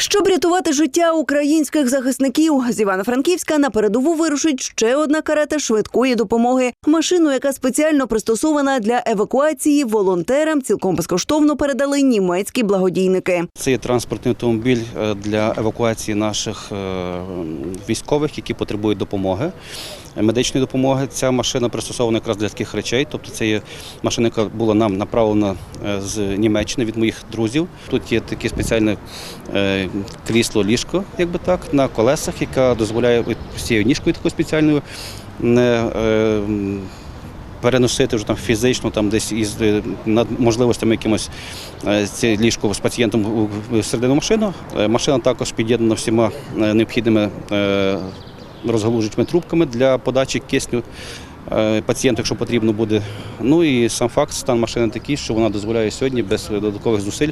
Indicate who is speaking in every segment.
Speaker 1: Щоб рятувати життя українських захисників, з Івано-Франківська на передову вирушить ще одна карета швидкої допомоги. Машину, яка спеціально пристосована для евакуації, волонтерам цілком безкоштовно передали німецькі благодійники.
Speaker 2: Це є транспортний автомобіль е, для евакуації наших е, військових, які потребують допомоги, е, медичної допомоги. Ця машина пристосована якраз для таких речей. Тобто це є машина, яка була нам направлена з Німеччини від моїх друзів. Тут є таке спеціальне е, крісло ліжко, якби так, на колесах, яка дозволяє цією ніжкою такою спеціальною не е, переносити вже там фізично, там десь із е, над можливостями якимось це ліжко з пацієнтом в середину машину. Е, Машина також під'єднана всіма е, необхідними е, розгалужувачами трубками для подачі кисню е, пацієнту, якщо потрібно буде. Ну і сам факт, стан машини такий, що вона дозволяє сьогодні без додаткових зусиль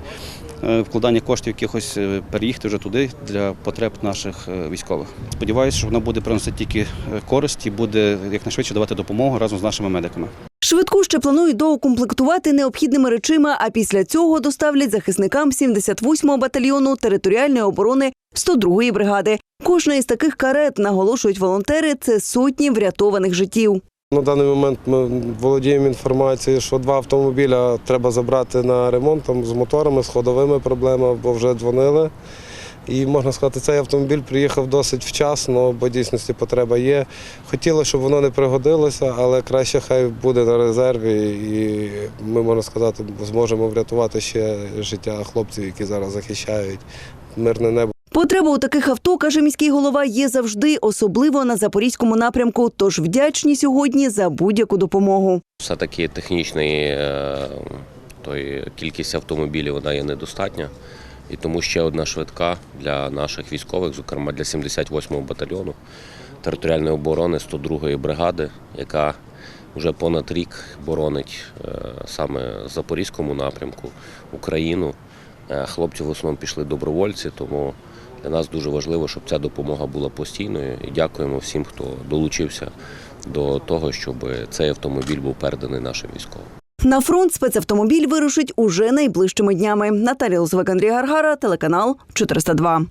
Speaker 2: е, вкладання коштів якихось е, переїхати вже туди для потреб наших військових. Сподіваюся, що вона буде приносити тільки користь і буде якнайшвидше давати допомогу разом з нашими медиками.
Speaker 1: Швидку ще планують доукомплектувати необхідними речима, а після цього доставлять захисникам 78-го батальйону територіальної оборони 102-ї бригади. Кожна із таких карет, наголошують волонтери, це сотні врятованих життів.
Speaker 3: На даний момент ми володіємо інформацією, що два автомобіля треба забрати на ремонт там, з моторами, з ходовими проблемами, бо вже дзвонили. І можна сказати, цей автомобіль приїхав досить вчасно, бо дійсності потреба є. Хотілося, щоб воно не пригодилося, але краще хай буде на резерві, і ми, можна сказати, зможемо врятувати ще життя хлопців, які зараз захищають мирне небо.
Speaker 1: Потреба у таких авто, каже міський голова, є завжди, особливо на запорізькому напрямку. Тож вдячні сьогодні за будь-яку допомогу.
Speaker 4: Все-таки технічної е, той, кількість автомобілів вона є недостатня. І тому ще одна швидка для наших військових, зокрема для 78-го батальйону територіальної оборони 102-ї бригади, яка вже понад рік боронить е, саме Запорізькому напрямку Україну. Е, Хлопці в основному пішли добровольці, тому для нас дуже важливо, щоб ця допомога була постійною. І дякуємо всім, хто долучився до того, щоб цей автомобіль був переданий нашим військовим.
Speaker 1: На фронт спецавтомобіль вирушить уже найближчими днями. Наталія Лозвик, Андрій Гаргара, телеканал 402.